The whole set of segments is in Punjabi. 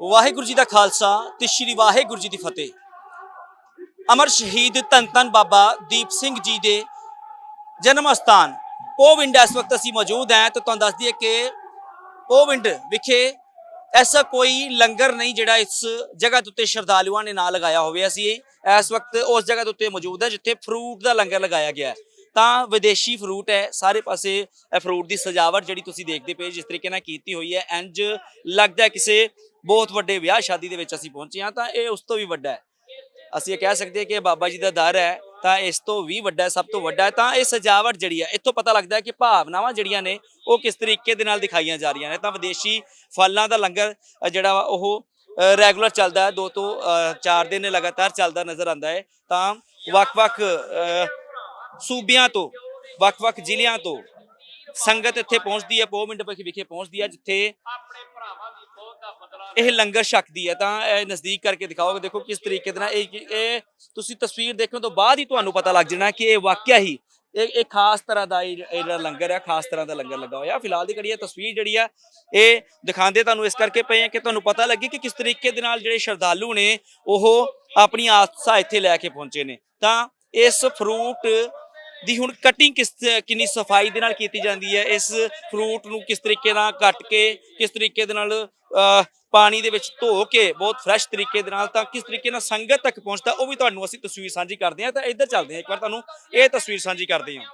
ਵਾਹਿਗੁਰੂ ਜੀ ਦਾ ਖਾਲਸਾ ਤੇ ਸ੍ਰੀ ਵਾਹਿਗੁਰੂ ਜੀ ਦੀ ਫਤਿਹ। ਅਮਰ ਸ਼ਹੀਦ ਧੰਨ ਧੰਨ ਬਾਬਾ ਦੀਪ ਸਿੰਘ ਜੀ ਦੇ ਜਨਮ ਸਥਾਨ ਪੋਵਿੰਡ ਇਸ ਵਕਤ ਅਸੀਂ ਮੌਜੂਦ ਹਾਂ ਤੇ ਤੁਹਾਨੂੰ ਦੱਸ ਦਈਏ ਕਿ ਪੋਵਿੰਡ ਵਿਖੇ ਐਸਾ ਕੋਈ ਲੰਗਰ ਨਹੀਂ ਜਿਹੜਾ ਇਸ ਜਗ੍ਹਾ ਦੇ ਉੱਤੇ ਸ਼ਰਧਾਲੂਆਂ ਨੇ ਨਾ ਲਗਾਇਆ ਹੋਵੇ। ਅਸੀਂ ਇਸ ਵਕਤ ਉਸ ਜਗ੍ਹਾ ਦੇ ਉੱਤੇ ਮੌਜੂਦ ਹੈ ਜਿੱਥੇ ਫਰੂਟ ਦਾ ਲੰਗਰ ਲਗਾਇਆ ਗਿਆ ਹੈ। ਤਾਂ ਵਿਦੇਸ਼ੀ ਫਰੂਟ ਹੈ, ਸਾਰੇ ਪਾਸੇ ਇਹ ਫਰੂਟ ਦੀ ਸਜਾਵਟ ਜਿਹੜੀ ਤੁਸੀਂ ਦੇਖਦੇ ਪਏ ਜਿਸ ਤਰੀਕੇ ਨਾਲ ਕੀਤੀ ਹੋਈ ਹੈ। ਇੰਜ ਲੱਗਦਾ ਕਿਸੇ ਬਹੁਤ ਵੱਡੇ ਵਿਆਹ ਸ਼ਾਦੀ ਦੇ ਵਿੱਚ ਅਸੀਂ ਪਹੁੰਚੇ ਹਾਂ, ਤਾਂ ਇਹ ਉਸ ਤੋਂ ਵੀ ਵੱਡਾ ਹੈ। ਅਸੀਂ ਇਹ ਕਹਿ ਸਕਦੇ ਹਾਂ ਕਿ ਬਾਬਾ ਜੀ ਦਾ ਦਰ ਹੈ, ਤਾਂ ਇਸ ਤੋਂ ਵੀ ਵੱਡਾ, ਸਭ ਤੋਂ ਵੱਡਾ ਤਾਂ ਇਹ ਸਜਾਵਟ ਜਿਹੜੀ ਹੈ, ਇੱਥੋਂ ਪਤਾ ਲੱਗਦਾ ਹੈ ਕਿ ਭਾਵਨਾਵਾਂ ਜਿਹੜੀਆਂ ਨੇ, ਉਹ ਕਿਸ ਤਰੀਕੇ ਦੇ ਨਾਲ ਦਿਖਾਈਆਂ ਜਾ ਰਹੀਆਂ ਨੇ। ਤਾਂ ਵਿਦੇਸ਼ੀ ਫਲਾਂ ਦਾ ਲੰਗਰ ਜਿਹੜਾ ਵਾ, ਉਹ ਰੈਗੂਲਰ ਚੱਲਦਾ ਹੈ, ਦੋ ਤੋਂ ਚਾਰ ਦਿਨ ਲਗਾਤਾਰ ਚੱਲਦਾ ਨਜ਼ਰ ਆਉਂਦਾ ਹੈ। ਤਾਂ ਵੱਖ-ਵੱਖ ਸੂਬਿਆਂ ਤੋਂ, ਵੱਖ-ਵੱਖ ਜ਼ਿਲ੍ਹਿਆਂ ਤੋਂ ਸੰਗਤ ਇੱਥੇ ਪਹੁੰਚਦੀ ਹੈ ਪੋ ਮਿੰਟ ਵਿਖੇ ਪਹੁੰਚਦੀ ਹੈ, ਜਿੱਥੇ ਇਹ ਲੰਗਰ ਛਕਦੀ ਹੈ, ਤਾਂ ਇਹ ਨਜ਼ਦੀਕ ਕਰਕੇ ਦਿਖਾਓਗੇ, ਦੇਖੋ ਕਿਸ ਤਰੀਕੇ ਦੇ ਨਾਲ ਇਹ ਇਹ ਤੁਸੀਂ ਤਸਵੀਰ ਦੇਖਣ ਤੋਂ ਬਾਅਦ ਹੀ ਤੁਹਾਨੂੰ ਪਤਾ ਲੱਗ ਜਾਣਾ ਕਿ ਇਹ ਵਾਕਿਆ ਹੀ ਇਹ ਇਹ ਖਾਸ ਤਰ੍ਹਾਂ ਦਾ ਇਹ ਲੰਗਰ ਹੈ, ਖਾਸ ਤਰ੍ਹਾਂ ਦਾ ਲੰਗਰ ਲੱਗਾ ਹੋਇਆ। ਫਿਲਹਾਲ ਦੀ ਘੜੀ ਇਹ ਤਸਵੀਰ ਜਿਹੜੀ ਆ, ਇਹ ਦਿਖਾਉਂਦੇ ਤੁਹਾਨੂੰ ਇਸ ਕਰਕੇ ਪਏ ਆ ਕਿ ਤੁਹਾਨੂੰ ਪਤਾ ਲੱਗੇ ਕਿ ਕਿਸ ਤਰੀਕੇ ਦੇ ਨਾਲ ਜਿਹੜੇ ਸ਼ਰਧਾਲੂ ਨੇ, ਉਹ ਆਪਣੀ ਆਸਾ ਇੱਥੇ ਲੈ ਕੇ ਪਹੁੰਚੇ ਨੇ। ਤਾਂ ਇਸ ਫਰੂਟ ਦੀ ਹੁਣ ਕਟਿੰਗ ਕਿਸ, ਕਿੰਨੀ ਸਫ਼ਾਈ ਦੇ ਨਾਲ ਕੀਤੀ ਜਾਂਦੀ ਹੈ? ਇਸ ਫਰੂਟ ਨੂੰ ਕਿਸ ਤਰੀਕੇ ਨਾਲ ਕੱਟ ਕੇ, ਕਿਸ ਤਰੀਕੇ ਦੇ ਨਾਲ ਪਾਣੀ ਦੇ ਵਿੱਚ ਧੋ ਕੇ, ਬਹੁਤ ਫਰੈਸ਼ ਤਰੀਕੇ ਦੇ ਨਾਲ ਤਾਂ ਕਿਸ ਤਰੀਕੇ ਨਾਲ ਸੰਗਤ ਤੱਕ ਪਹੁੰਚਦਾ, ਉਹ ਵੀ ਤੁਹਾਨੂੰ ਅਸੀਂ ਤਸਵੀਰ ਸਾਂਝੀ ਕਰਦੇ ਹਾਂ। ਤਾਂ ਇੱਧਰ ਚੱਲਦੇ ਹਾਂ। ਇੱਕ ਵਾਰ ਤੁਹਾਨੂੰ ਇਹ ਤਸਵੀਰ ਸਾਂਝੀ ਕਰਦੇ ਹਾਂ।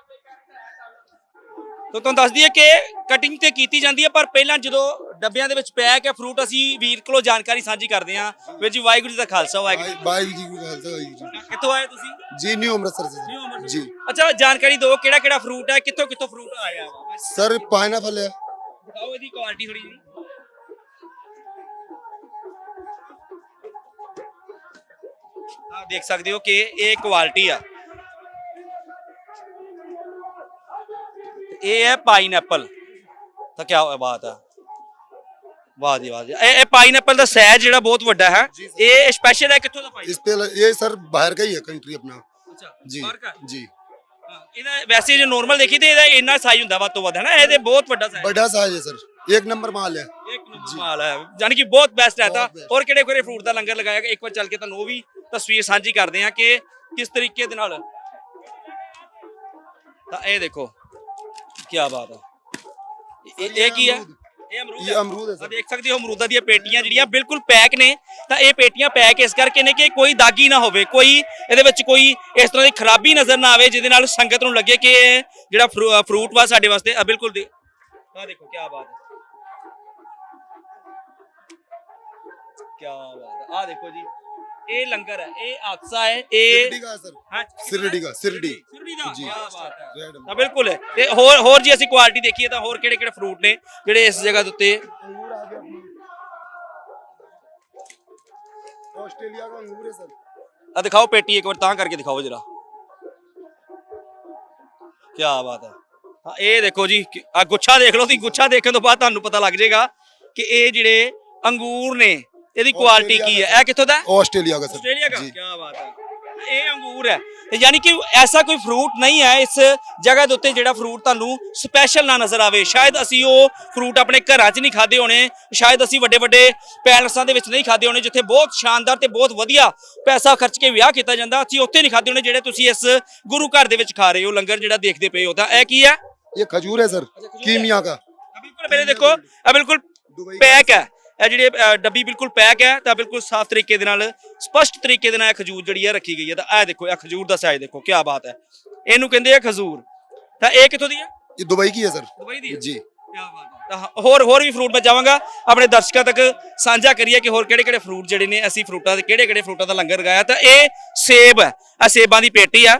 ਤਾਂ ਤੁਹਾਨੂੰ ਦੱਸ ਦਈਏ ਕਿ ਕਟਿੰਗ ਤੇ ਕੀਤੀ ਜਾਂਦੀ ਹੈ ਪਰ ਪਹਿਲਾਂ ਜਦੋਂ ਡੱਬਿਆਂ ਦੇ ਵਿੱਚ ਪੈਕ ਹੈ ਫਰੂਟ ਅਸੀਂ ਵੀਰ ਕੋਲੋਂ ਜਾਣਕਾਰੀ ਸਾਂਝੀ ਕਰਦੇ ਹਾਂ। ਵੀਰ ਜੀ ਵਾਹਿਗੁਰੂ ਜੀ ਦਾ ਖਾਲਸਾ ਵਾਹਿਗੁਰੂ ਵਾਹਿਗੁਰੂ ਜੀ ਦਾ ਖਾਲਸਾ ਵਾਹਿਗੁਰੂ ਜੀ। ਕਿੱਥੋਂ ਆਏ ਤੁਸੀਂ? ਜੀ ਨਿਊ ਅੰਮ੍ਰਿਤਸਰ ਜੀ। ਜੀ। ਅੱਛਾ ਜਾਣਕਾਰੀ ਦਿਓ ਕਿਹੜਾ ਕਿਹੜਾ ਫਰੂਟ ਹੈ ਕਿੱਥੋਂ ਕਿੱਥੋਂ ਫਰੂਟ ਆਇਆ ਵਾ? ਸਰ ਪਾਈਨਐਪਲ ਹੈ। ਦਿਖਾਓ ਇਹਦੀ ਕੁਆਲਿਟੀ ਥੋੜੀ ਜੀ ਆਹ ਦੇਖ ਸਕਦੇ ਹੋ ਕਿ ਇਹ ਕੁਆਲਿਟੀ ਆ। ਇਹ ਹੈ ਪਾਈਨਐਪਲ ਤਾਂ ਕੀ ਬਾਤ ਹੈ ਵਾਹ ਜੀ ਵਾਹ ਜੀ ਇਹ ਇਹ ਪਾਈਨਐਪਲ ਦਾ ਸਾਈਜ਼ ਜਿਹੜਾ ਬਹੁਤ ਵੱਡਾ ਹੈ ਜੀ ਸਰ। ਇਹ ਸਪੈਸ਼ਲ ਹੈ ਕਿੱਥੋਂ ਦਾ ਪਾਈ इस पे ये सर बाहर का ही है कंट्री अपना ਅੱਛਾ जी ਬਾਹਰ ਕਾ? जी ਹਾਂ, ਇਹਦਾ ਵੈਸੇ ਜੇ ਨਾਰਮਲ ਦੇਖੀ ਤੇ ਇਹਦਾ ਇੰਨਾ ਸਾਈਜ਼ ਹੁੰਦਾ ਵੱਧ ਤੋਂ ਵੱਧ ਹੈ ਨਾ ਇਹਦੇ ਬਹੁਤ ਵੱਡਾ ਸਾਈਜ਼ बड़ा साइज है सर एक नंबर माल है ਇੱਕ ਨੰਬਰ ਮਾਲ ਹੈ ਯਾਨੀ ਕਿ ਬਹੁਤ ਬੈਸਟ ਹੈ ਤਾਂ ਬਹੁਤ best। ਹੋਰ ਕਿਹੜੇ ਕਿਹੜੇ ਫਰੂਟ ਦਾ ਲੰਗਰ ਲਗਾਇਆ ਗਿਆ ਇੱਕ ਵਾਰ ਚੱਲ ਕੇ ਤੁਹਾਨੂੰ ਉਹ ਵੀ ਤਸਵੀਰ ਸਾਂਝੀ ਕਰਦੇ ਹਾਂ ਕਿ ਕਿਸ ਤਰੀਕੇ ਦੇ ਨਾਲ ਤਾਂ ਇਹ ਦੇਖੋ ਕੀ ਬਾਤ ਹੈ। ਇਹ ਇਹ ਕੀ ਹੈ? ਇਹ ਅਮਰੂਦ ਇਹ ਅਮਰੂਦ ਹੈ ਸਰ। ਦੇਖ ਸਕਦੇ ਹੋ ਅਮਰੂਦਾਂ ਦੀਆਂ ਪੇਟੀਆਂ ਜਿਹੜੀਆਂ ਬਿਲਕੁਲ ਪੈਕ ਨੇ। ਤਾਂ ਇਹ ਪੇਟੀਆਂ ਪੈਕ ਇਸ ਕਰਕੇ ਨੇ ਕਿ ਕੋਈ ਦਾਗੀ ਨਾ ਹੋਵੇ ਕੋਈ ਇਹਦੇ ਵਿੱਚ ਕੋਈ ਇਸ ਤਰ੍ਹਾਂ ਦੀ ਖਰਾਬੀ ਨਜ਼ਰ ਨਾ ਆਵੇ ਜਿਹਦੇ ਨਾਲ ਸੰਗਤ ਨੂੰ ਲੱਗੇ ਕਿ ਜਿਹੜਾ ਫਰੂਟ ਵਾ ਸਾਡੇ ਵਾਸਤੇ ਆ ਬਿਲਕੁਲ ਦੇ ਆ ਦੇਖੋ ਕੀ ਬਾਤ ਹੈ। ਕੀ ਬਾਤ ਆ ਦੇਖੋ ਜੀ। ਇਹ ਲੰਗਰ ਹੈ ਇਹ ਹਾਦਸਾ ਹੈ ਇਹ ਸਿਰਡੀ ਦਾ ਸਰ। ਹਾਂ ਬਿਲਕੁਲ ਹੈ। ਤੇ ਹੋਰ ਹੋਰ ਜੀ ਅਸੀਂ ਕੁਆਲਿਟੀ ਦੇਖੀਏ ਤਾਂ ਹੋਰ ਕਿਹੜੇ ਕਿਹੜੇ ਫਰੂਟ ਨੇ ਜਿਹੜੇ ਇਸ ਜਗ੍ਹਾ ਦੇ ਉੱਤੇ ਦਿਖਾਓ ਪੇਟੀ ਇੱਕ ਵਾਰ ਤਾਂ ਕਰਕੇ ਦਿਖਾਓ ਜਰਾ। ਕੀ ਬਾਤ ਹੈ। ਇਹ ਦੇਖੋ ਜੀ ਆ ਗੁੱਛਾ ਦੇਖ ਲਓ ਤੁਸੀਂ ਗੁੱਛਾ ਦੇਖਣ ਤੋਂ ਬਾਅਦ ਤੁਹਾਨੂੰ ਪਤਾ ਲੱਗ ਜਾਏਗਾ ਕਿ ਇਹ ਜਿਹੜੇ ਅੰਗੂਰ ਨੇ ਇਹਦੀ ਕੁਆਲਿਟੀ ਕੀ ਹੈ ਇਹ ਕਿੱਥੋਂ ਦਾ ਹੈ? ऑस्ट्रेलिया का सर ਆਸਟ੍ਰੇਲੀਆ ਦਾ जी ਕੀ ਬਾਤ ਹੈ ਇਹ ਅੰਗੂਰ ਹੈ ਤੇ ਯਾਨੀ ਕਿ ਐਸਾ ਕੋਈ ਫਰੂਟ ਨਹੀਂ ਹੈ ਇਸ ਜਗ੍ਹਾ ਦੇ ਉੱਤੇ ਜਿਹੜਾ ਫਰੂਟ ਤੁਹਾਨੂੰ ਸਪੈਸ਼ਲ ਨਾ ਨਜ਼ਰ ਆਵੇ ਸ਼ਾਇਦ ਅਸੀਂ ਉਹ ਫਰੂਟ ਆਪਣੇ ਘਰਾਂ 'ਚ ਨਹੀਂ ਖਾਦੇ ਹੋਣੇ ਸ਼ਾਇਦ ਅਸੀਂ ਵੱਡੇ ਵੱਡੇ ਪੈਲਸਾਂ ਦੇ ਵਿੱਚ ਨਹੀਂ ਖਾਦੇ ਹੋਣੇ ਜਿੱਥੇ ਬਹੁਤ ਸ਼ਾਨਦਾਰ ਤੇ ਬਹੁਤ ਵਧੀਆ ਪੈਸਾ ਖਰਚ ਕੇ ਵਿਆਹ ਕੀਤਾ ਜਾਂਦਾ ਅਸੀਂ ਉੱਥੇ ਨਹੀਂ ਖਾਦੇ ਹੋਣੇ ਜਿਹੜੇ ਤੁਸੀਂ ਇਸ ਗੁਰੂ ਘਰ ਦੇ ਵਿੱਚ ਖਾ ਰਹੇ ਹੋ ਲੰਗਰ ਜਿਹੜਾ ਦੇਖਦੇ ਪਏ ਹੋ ਤਾਂ ਇਹ ਕੀ ਹੈ ये खजूर है सर खजूर कीमिया का ਆਹ ਬਿਲਕੁਲ ਮੇਰੇ ਦੇਖੋ ਆ ਬਿਲਕੁਲ दुबई का ਪੈਕ ਹੈ ਇਹ ਜਿਹੜੇ ਡੱਬੀ ਬਿਲਕੁਲ ਪੈਕ ਹੈ ਤਾਂ ਬਿਲਕੁਲ ਸਾਫ਼ ਤਰੀਕੇ ਦੇ ਨਾਲ ਸਪਸ਼ਟ ਤਰੀਕੇ ਦੇ ਨਾਲ ਇਹ ਖਜੂਰ ਜਿਹੜੀ ਹੈ ਰੱਖੀ ਗਈ ਹੈ। ਤਾਂ ਇਹ ਦੇਖੋ ਇਹ ਖਜੂਰ ਦਾ ਸਾਈਜ਼ ਦੇਖੋ ਕੀ ਬਾਤ ਹੈ। ਇਹਨੂੰ ਕਹਿੰਦੇ ਆ ਖਜੂਰ। ਤਾਂ ਇਹ ਕਿੱਥੋਂ ਦੀ ਹੈ? ਇਹ ਦੁਬਈ ਕੀ ਹੈ ਸਰ? ਦੁਬਈ ਦੀ ਹੈ? ਜੀ। ਕੀ ਬਾਤ ਹੈ। ਤਾਂ ਹੋਰ ਹੋਰ ਵੀ ਫਰੂਟ ਮੈਂ ਜਾਵਾਂਗਾ ਆਪਣੇ ਦਰਸ਼ਕਾਂ ਤੱਕ ਸਾਂਝਾ ਕਰੀਏ ਕਿ ਹੋਰ ਕਿਹੜੇ ਕਿਹੜੇ ਫਰੂਟ ਜਿਹੜੇ ਨੇ ਅਸੀਂ ਫਰੂਟਾਂ ਦੇ ਕਿਹੜੇ ਕਿਹੜੇ ਫਰੂਟਾਂ ਦਾ ਲੰਗਰ ਲਗਾਇਆ ਤਾਂ ਇਹ ਸੇਬ ਹੈ ਆ ਸੇਬਾਂ ਦੀ ਪੇਟੀ ਆ।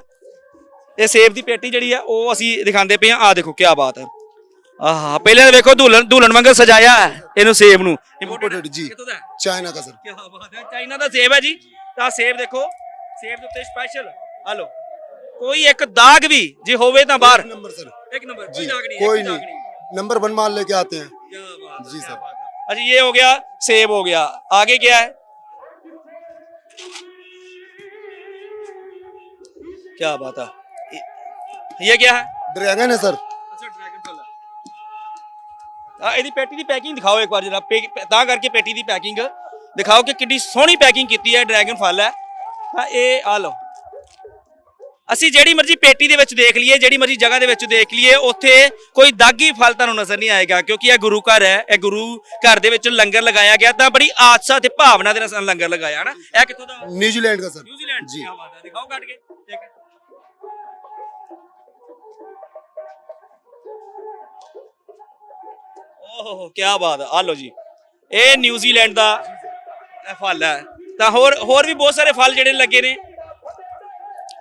ਇਹ ਸੇਬ ਦੀ ਪੇਟੀ ਜਿਹੜੀ ਆ ਉਹ ਅਸੀਂ ਦਿਖਾਉਂਦੇ ਪਏ ਆ ਆ ਦੇਖੋ ਕੀ ਬਾਤ ਹੈ। ਆਹ ਪਹਿਲੇ ਤਾਂ ਵੇਖੋ ਦੁਲਹਨ ਦੁਲਹਨ ਵਾਂਗ ਸਜਾਇਆ ਹੈ ਇਹਨੂੰ ਸੇਬ ਨੂੰ Imported, ਜੀ। ਕਿੱਥੋਂ ਦਾ ਹੈ? चाइना का सर ਕੀ ਬਾਤ ਹੈ ਚਾਈਨਾ ਦਾ ਸੇਬ ਹੈ ਜੀ ਤਾਂ ਸੇਬ ਦੇਖੋ ਸੇਬ ਦੇ ਉੱਤੇ ਸਪੈਸ਼ਲ ਆ ਲਓ ਕੋਈ ਇੱਕ ਦਾਗ ਵੀ ਜੇ ਹੋਵੇ ਤਾਂ ਬਾਹਰ एक नंबर सर ਇੱਕ ਨੰਬਰ जी ਕੋਈ ਦਾਗ ਨਹੀਂ कोई ਇੱਕ ਦਾਗ नहीं नंबर वन माल लेके आते हैं क्या बात है, जी क्या सर। बात है। अच्छा ये हो गया सेब हो गया आगे क्या है क्या बात है ये- ये क्या है ड्रैगन है सर ਅੱਛਾ ਡਰੈਗਨ ਫਲ ਆ ਇਹਦੀ ਪੈਟੀ ਦੀ ਪੈਕਿੰਗ ਦਿਖਾਓ ਇੱਕ ਵਾਰ ਜਰਾ ਤਾਂ ਕਰਕੇ ਪੈਟੀ ਦੀ ਪੈਕਿੰਗ। ਦਿਖਾਓ ਕਿ ਕਿੰਨੀ ਸੋਹਣੀ ਪੈਕਿੰਗ ਕੀਤੀ ਹੈ ਡਰੈਗਨ ਫਲ ਹੈ। ਤਾਂ ਇਹ ਆ ਲਓ। ਅਸੀਂ ਜਿਹੜੀ ਮਰਜ਼ੀ ਪੇਟੀ ਦੇ ਵਿੱਚ ਦੇਖ ਲਈਏ ਜਿਹੜੀ ਮਰਜ਼ੀ ਜਗ੍ਹਾ ਦੇ ਵਿੱਚ ਦੇਖ ਲਈਏ ਉੱਥੇ ਕੋਈ ਦਾਗੀ ਫਲ ਤੁਹਾਨੂੰ ਨਜ਼ਰ ਨਹੀਂ ਆਏਗਾ ਕਿਉਂਕਿ ਇਹ ਗੁਰੂ ਘਰ ਹੈ ਇਹ ਗੁਰੂ ਘਰ ਦੇ ਵਿੱਚ ਲੰਗਰ ਲਗਾਇਆ ਗਿਆ ਤਾਂ ਬੜੀ ਆਸਾ ਤੇ ਭਾਵਨਾ ਦੇ ਨਾਲ ਲੰਗਰ ਲਗਾਇਆ ਹਨਾ? ਇਹ ਕਿੱਥੋਂ ਦਾ ਨਿਊਜ਼ੀਲੈਂਡ ਦਾ ਸਰ। ਨਿਊਜ਼ੀਲੈਂਡ ਜੀ ਕੀ ਬਾਤ ਹੈ। ਦਿਖਾਓ ਕੱਟ ਕੇ। ਠੀਕ ਹੈ। ਓਹੋ ਕੀ ਬਾਤ ਹੈ। ਆ ਲਓ ਜੀ। ਇਹ ਨਿਊਜ਼ੀਲੈਂਡ ਦਾ ਇਹ ਫਲ ਹੈ। ਤਾਂ ਹੋਰ ਹੋਰ ਵੀ ਬਹੁਤ ਸਾਰੇ ਫਲ ਜਿਹੜੇ ਲੱਗੇ ਨੇ।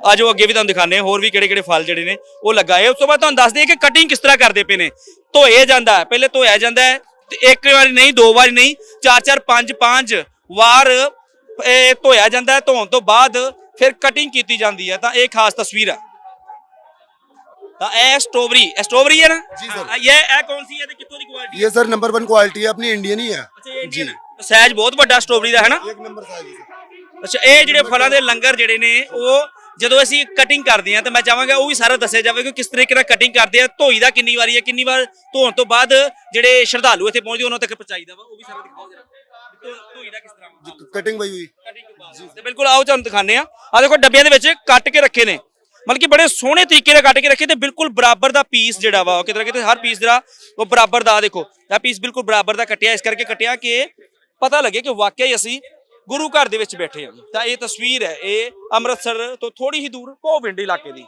ਆਜੋ ਅੱਗੇ ਵੀ ਤੁਹਾਨੂੰ ਦਿਖਾਣੇ ਆ ਹੋਰ ਵੀ ਕਿਹੜੇ ਕਿਹੜੇ ਫਲ ਜਿਹੜੇ ਨੇ, ਉਹ ਲੱਗਾ ਹੈ। ਉਸ ਤੋਂ ਬਾਅਦ ਤੁਹਾਨੂੰ ਦੱਸਦੇ ਆ ਕਿ ਕਟਿੰਗ ਕਿਸ ਤਰ੍ਹਾਂ ਕਰਦੇ ਪਏ ਨੇ। ਧੋਇਆ ਜਾਂਦਾ ਹੈ। ਪਹਿਲੇ ਧੋਇਆ ਜਾਂਦਾ ਹੈ ਤੇ ਇੱਕ ਵਾਰੀ ਨਹੀਂ, ਦੋ ਵਾਰੀ ਨਹੀਂ, ਚਾਰ ਚਾਰ, ਪੰਜ ਪੰਜ ਵਾਰ ਇਹ ਧੋਇਆ ਜਾਂਦਾ ਹੈ। ਧੋਣ ਤੋਂ ਬਾਅਦ ਫਿਰ ਕਟਿੰਗ ਕੀਤੀ ਜਾਂਦੀ ਹੈ। ਤਾਂ ਇਹ ਖਾਸ ਤਸਵੀਰ ਹੈ। ਇਹ ਸਟ੍ਰਾਬੇਰੀ ਇਹ ਸਟ੍ਰਾਬੇਰੀ ਹੈ ਨਾ ਜੀ ਸਰ। ਹਾਂ, ਇਹ ਇਹ ਕੌਣ ਸੀ ਹੈ ਤੇ ਕਿੱਥੋਂ ਦੀ ਕੁਆਲਿਟੀ ये सर नंबर वन क्वालिटी है अपनी इंडियन ही है ਅੱਛਾ ਇਹ ਇੰਡੀਅਨ ਹੈ ਸਾਈਜ਼ ਬਹੁਤ ਵੱਡਾ ਸਟ੍ਰਾਬੇਰੀ ਦਾ ਹੈ ਨਾ एक नंबर साइज है सर ਅੱਛਾ ਇਹ ਜਿਹੜੇ ਫਲਾਂ ਦੇ ਲੰਗਰ ਜਿਹੜੇ ਨੇ ਉਹ ਜਦੋਂ ਅਸੀਂ ਕਟਿੰਗ ਕਰਦੇ ਹਾਂ ਤਾਂ ਮੈਂ ਚਾਹਾਂਗਾ ਉਹ ਵੀ ਸਾਰਾ ਦੱਸਿਆ ਜਾਵੇ ਕਿ ਕਿਸ ਤਰੀਕੇ ਨਾਲ ਕਟਿੰਗ ਕਰਦੇ ਆ ਧੋਈ ਦਾ ਕਿੰਨੀ ਵਾਰੀ ਹੈ ਕਿੰਨੀ ਵਾਰ ਧੋਣ ਤੋਂ ਬਾਅਦ ਜਿਹੜੇ ਸ਼ਰਧਾਲੂ ਇੱਥੇ ਪਹੁੰਚਦੇ ਉਹਨਾਂ ਤੱਕ ਪਹੁੰਚਾਈਦਾ ਵਾ ਉਹ ਵੀ ਸਾਰਾ ਦਿਖਾਓ ਜਰਾ ਧੋ- ਧੋਈ ਦਾ ਕਿਸ ਤਰ੍ਹਾਂ कटिंग वही हुई ਕਟਿੰਗ ਤੋਂ ਬਾਅਦ ਤੇ ਬਿਲਕੁਲ ਆਓ ਤੁਹਾਨੂੰ ਦਿਖਾਉਂਦੇ ਆ ਆ ਦੇਖੋ ਡੱਬਿਆਂ ਦੇ ਵਿੱਚ ਕੱਟ ਕੇ ਰੱਖੇ ਨੇ ਮਤਲਬ ਕਿ ਬੜੇ ਸੋਹਣੇ ਤਰੀਕੇ ਨਾਲ ਕੱਟ ਕੇ ਰੱਖੇ ਤੇ ਬਿਲਕੁਲ ਬਰਾਬਰ ਦਾ ਪੀਸ ਜਿਹੜਾ ਵਾ, ਉਹ ਕਿਤੇ ਨਾ ਕਿਤੇ ਹਰ ਪੀਸ ਜਿਹੜਾ, ਉਹ ਬਰਾਬਰ ਦਾ ਆਹ ਦੇਖੋ, ਇਹ ਪੀਸ ਬਿਲਕੁਲ ਬਰਾਬਰ ਦਾ ਕੱਟਿਆ, ਇਸ ਕਰਕੇ ਕੱਟਿਆ ਕਿ ਪਤਾ ਲੱਗੇ ਕਿ ਵਾਕਿਆ ਹੀ ਅਸੀਂ ਗੁਰੂ ਘਰ ਦੇ ਵਿੱਚ ਬੈਠੇ ਹਾਂ। ਤਾਂ ਇਹ ਤਸਵੀਰ ਹੈ, ਇਹ ਅੰਮ੍ਰਿਤਸਰ ਤੋਂ ਥੋੜੀ ਹੀ ਦੂਰ ਭੋਵਿੰਡ ਇਲਾਕੇ ਦੀ।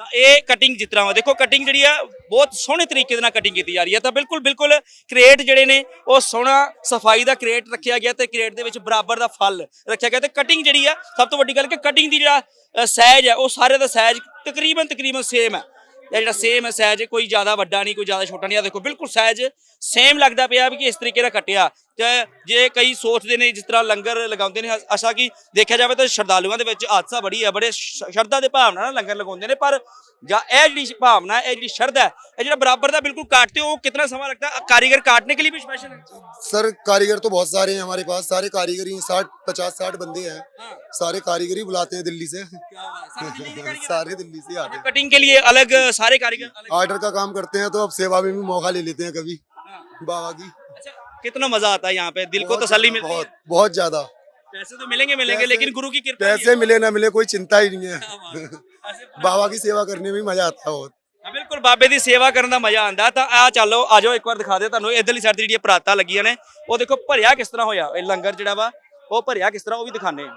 ਤਾਂ ਇਹ ਕਟਿੰਗ ਜਿਸ ਤਰ੍ਹਾਂ ਵਾ, ਦੇਖੋ ਕਟਿੰਗ ਜਿਹੜੀ ਆ, ਬਹੁਤ ਸੋਹਣੇ ਤਰੀਕੇ ਦੇ ਨਾਲ ਕਟਿੰਗ ਕੀਤੀ ਜਾ ਰਹੀ ਹੈ ਤਾਂ ਬਿਲਕੁਲ ਬਿਲਕੁਲ ਕ੍ਰੇਟ ਜਿਹੜੇ ਨੇ, ਉਹ ਸੋਹਣਾ ਸਫ਼ਾਈ ਦਾ ਕ੍ਰੇਟ ਰੱਖਿਆ ਗਿਆ ਤੇ ਕ੍ਰੇਟ ਦੇ ਵਿੱਚ ਬਰਾਬਰ ਦਾ ਫਲ ਰੱਖਿਆ ਗਿਆ ਤੇ ਕਟਿੰਗ ਜਿਹੜੀ ਆ, ਸਭ ਤੋਂ ਵੱਡੀ ਗੱਲ ਕਿ ਕਟਿੰਗ ਦੀ ਜਿਹੜਾ ਸਾਈਜ਼ ਹੈ ਉਹ ਸਾਰੇ ਦਾ ਸਾਈਜ਼ ਤਕਰੀਬਨ ਤਕਰੀਬਨ ਸੇਮ ਹੈ ਇਹ ਜਿਹੜਾ ਸੇਮ ਹੈ ਸਾਈਜ਼ ਕੋਈ ਜ਼ਿਆਦਾ ਵੱਡਾ ਨਹੀਂ, ਕੋਈ ਜ਼ਿਆਦਾ ਛੋਟਾ ਨਹੀਂ ਆ ਦੇਖੋ, ਬਿਲਕੁਲ ਸਾਈਜ਼ ਸੇਮ ਲੱਗਦਾ ਪਿਆ ਵੀ ਕਿ ਇਸ ਤਰੀਕੇ ਨਾਲ ਕੱਟਿਆ। ਤੇ ਜੇ ਕਈ ਸੋਚਦੇ ਨੇ ਜਿਸ ਤਰ੍ਹਾਂ ਲੰਗਰ ਲਗਾਉਂਦੇ ਨੇ, ਅਸਾ ਕਿ ਦੇਖਿਆ ਜਾਵੇ ਤਾਂ ਸ਼ਰਧਾਲੂਆਂ ਦੇ ਵਿੱਚ ਆਸਾ ਬੜੀ ਹੈ, ਬੜੇ ਸ਼ਰਧਾ ਦੇ ਭਾਵਨਾ ਨਾਲ ਲੰਗਰ ਲਗਾਉਂਦੇ ਨੇ, ਪਰ जी भावना है जी ਹੈ है जो बराबर ਹੈ बिल्कुल काटते हो कितना समय लगता है कारीगर काटने के लिए भी स्पेशल सर कारीगर तो बहुत सारे हैं हमारे पास सारे कारीगर ही साठ पचास साठ बंदे हैं सारे कारीगर ही बुलाते हैं दिल्ली से सारे दिल्ली से आते हैं कटिंग के लिए अलग सारे कारीगर आर्डर का काम करते हैं तो अब सेवा में भी मौका ले लेते हैं कभी बाबा की कितना मज़ा आता है यहाँ पे दिल को तसली में बहुत बहुत ज़्यादा पैसे तो मिलेंगे मिलेंगे पैसे- लेकिन गुरु की कृपा भी है। पैसे मिले ना मिले कोई चिंता ही नहीं है ऐसे- बाबा की सेवा करने में भी मजा आता है बहुत ਹਾਂ, ਬਿਲਕੁਲ ਬਾਬੇ ਦੀ ਸੇਵਾ ਕਰਨ ਦਾ ਮਜ਼ਾ ਆਂਦਾ ਤਾਂ ਆ ਚੱਲੋ ਆਜੋ ਇੱਕ ਵਾਰ ਦਿਖਾ ਦਿਓ ਤੁਹਾਨੂੰ ਇਧਰਲੀ ਸਾਈਡ ਤੇ ਜਿਹੜੀਆਂ ਪਰਾਤਾਂ ਲੱਗੀਆਂ ਨੇ ਉਹ ਦੇਖੋ ਭਰਿਆ ਕਿਸ ਤਰ੍ਹਾਂ ਹੋਇਆ ਇਹ ਲੰਗਰ ਜਿਹੜਾ ਵਾ ਉਹ ਭਰਿਆ ਕਿਸ ਤਰ੍ਹਾਂ ਉਹ ਵੀ ਦਿਖਾਣੇ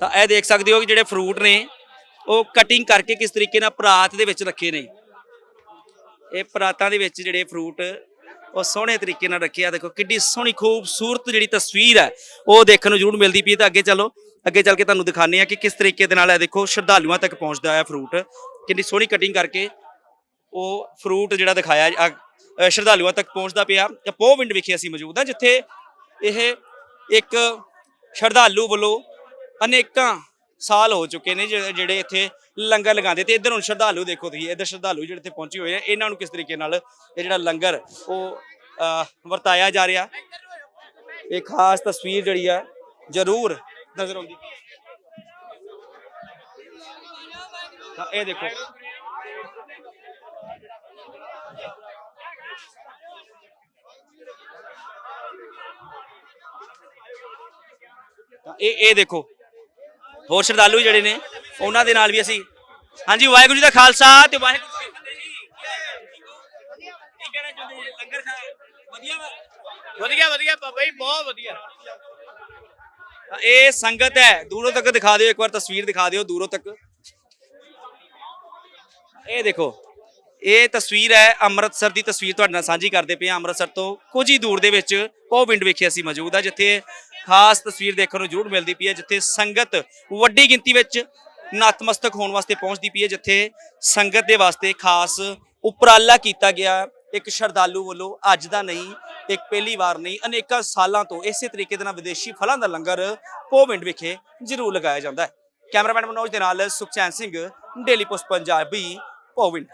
ਤਾਂ ਇਹ ਦੇਖ ਸਕਦੇ ਹੋ ਕਿ ਜਿਹੜੇ ਫਰੂਟ ਨੇ ਉਹ ਕਟਿੰਗ ਕਰਕੇ ਕਿਸ ਤਰੀਕੇ ਨਾਲ ਪਰਾਤ ਦੇ ਵਿੱਚ ਰੱਖੇ ਨੇ ਇਹ ਪਰਾਤਾਂ ਦੇ ਵਿੱਚ ਜਿਹੜੇ ਫਰੂਟ ਉਹ ਸੋਹਣੇ ਤਰੀਕੇ ਨਾਲ ਰੱਖੇ ਆ ਦੇਖੋ, ਕਿੱਡੀ ਸੋਹਣੀ, ਖੂਬਸੂਰਤ ਜਿਹੜੀ ਤਸਵੀਰ ਹੈ, ਉਹ ਦੇਖਣ ਨੂੰ ਜ਼ਰੂਰ ਮਿਲਦੀ ਪਈ ਹੈ। ਤਾਂ ਅੱਗੇ ਚਲੋ, ਅੱਗੇ ਚੱਲ ਕੇ ਤੁਹਾਨੂੰ ਦਿਖਾਣੇ ਆ ਕਿ ਕਿਸ ਤਰੀਕੇ ਦੇ ਨਾਲ ਇਹ ਦੇਖੋ, ਸ਼ਰਧਾਲੂਆਂ ਤੱਕ ਪਹੁੰਚਦਾ ਹੈ ਫਰੂਟ ਕਿੰਨੀ ਸੋਹਣੀ ਕਟਿੰਗ ਕਰਕੇ ਉਹ ਫਰੂਟ ਜਿਹੜਾ ਦਿਖਾਇਆ ਸ਼ਰਧਾਲੂਆਂ ਤੱਕ ਪਹੁੰਚਦਾ ਪਿਆ। ਤੇ ਪੋਵਿੰਡ ਵਿਖੇ ਅਸੀਂ ਮੌਜੂਦ ਹਾਂ, ਜਿੱਥੇ ਇਹ ਇੱਕ ਸ਼ਰਧਾਲੂ ਵੱਲੋਂ ਅਨੇਕਾਂ ਸਾਲ ਹੋ ਚੁੱਕੇ ਨੇ ਜਿਹੜੇ ਇੱਥੇ ਲੰਗਰ ਲਗਾਉਂਦੇ ਤੇ ਇੱਧਰ ਹੁਣ ਸ਼ਰਧਾਲੂ ਦੇਖੋ ਤੁਸੀਂ ਇੱਧਰ ਸ਼ਰਧਾਲੂ ਜਿਹੜੇ ਇੱਥੇ ਪਹੁੰਚੇ ਹੋਏ ਆ ਇਹਨਾਂ ਨੂੰ ਕਿਸ ਤਰੀਕੇ ਨਾਲ ਇਹ ਜਿਹੜਾ ਲੰਗਰ ਉਹ ਅ, ਵਰਤਾਇਆ ਜਾ ਰਿਹਾ? ਇਹ ਖਾਸ ਤਸਵੀਰ ਜਿਹੜੀ ਆ ਜ਼ਰੂਰ ਨਜ਼ਰ ਆਉਂਦੀ। ਤਾਂ ਇਹ ਦੇਖੋ। ਇਹ ਇਹ ਦੇਖੋ। ਹੋਰ ਸ਼ਰਧਾਲੂ ਜਿਹੜੇ ਨੇ ਉਹਨਾਂ ਦੇ ਨਾਲ ਵੀ ਅਸੀਂ ਹਾਂਜੀ ਵਾਹਿਗੁਰੂ ਜੀ ਦਾ ਖਾਲਸਾ ਤੇ ਵਾਹਿਗੁਰੂ ਜੀ ਕੀ ਫਤਿਹ ਜੀ। ਕੀ ਕਹਿਣਾ ਚਾਹੁੰਦੇ ਜੀ? ਲੰਗਰ ਖਾ ਵਧੀਆ ਵਾ? ਵਧੀਆ ਵਧੀਆ ਬਾਬਾ ਜੀ ਬਹੁਤ ਵਧੀਆ। ਤਾਂ ਇਹ ਸੰਗਤ ਹੈ ਦੂਰੋਂ ਤੱਕ ਦਿਖਾ ਦਿਓ ਇੱਕ ਵਾਰ ਤਸਵੀਰ ਦਿਖਾ ਦਿਓ ਦੂਰੋਂ ਤੱਕ। ਇਹ ਦੇਖੋ ਇਹ ਤਸਵੀਰ ਹੈ ਅੰਮ੍ਰਿਤਸਰ ਦੀ ਤਸਵੀਰ ਤੁਹਾਡੇ ਨਾਲ ਸਾਂਝੀ ਕਰਦੇ ਪਏ ਹਾਂ। ਅੰਮ੍ਰਿਤਸਰ ਤੋਂ ਕੁਝ ਹੀ ਦੂਰ ਦੇ ਵਿੱਚ ਪੋਵਿੰਡ ਵਿਖੇ ਅਸੀਂ ਮੌਜੂਦ ਆ ਜਿੱਥੇ ਖਾਸ ਤਸਵੀਰ ਦੇਖਣ ਨੂੰ ਜ਼ਰੂਰ ਮਿਲਦੀ ਪਈ ਹੈ ਜਿੱਥੇ ਸੰਗਤ ਵੱਡੀ ਗਿਣਤੀ ਵਿੱਚ ਨਤਮਸਤਕ ਹੋਣ ਵਾਸਤੇ ਪਹੁੰਚਦੀ ਪਈ ਹੈ, ਜਿੱਥੇ ਸੰਗਤ ਦੇ ਵਾਸਤੇ ਖਾਸ ਉਪਰਾਲਾ ਕੀਤਾ ਗਿਆ ਇੱਕ ਸ਼ਰਧਾਲੂ ਵੱਲੋਂ ਅੱਜ ਦਾ ਨਹੀਂ, ਇੱਕ ਪਹਿਲੀ ਵਾਰ ਨਹੀਂ, ਅਨੇਕਾਂ ਸਾਲਾਂ ਤੋਂ ਇਸੇ ਤਰੀਕੇ ਦੇ ਨਾਲ ਵਿਦੇਸ਼ੀ ਫਲਾਂ ਦਾ ਲੰਗਰ ਪੋਵਿੰਡ ਵਿਖੇ ਜ਼ਰੂਰ ਲਗਾਇਆ ਜਾਂਦਾ ਹੈ। ਕੈਮਰਾਮੈਨ ਮਨੋਜ ਦੇ ਨਾਲ ਸੁਖਚੈਨ ਸਿੰਘ, ਡੇਲੀ ਪੋਸਟ, ਪੰਜਾਬੀ ਪੋਵਿੰਡ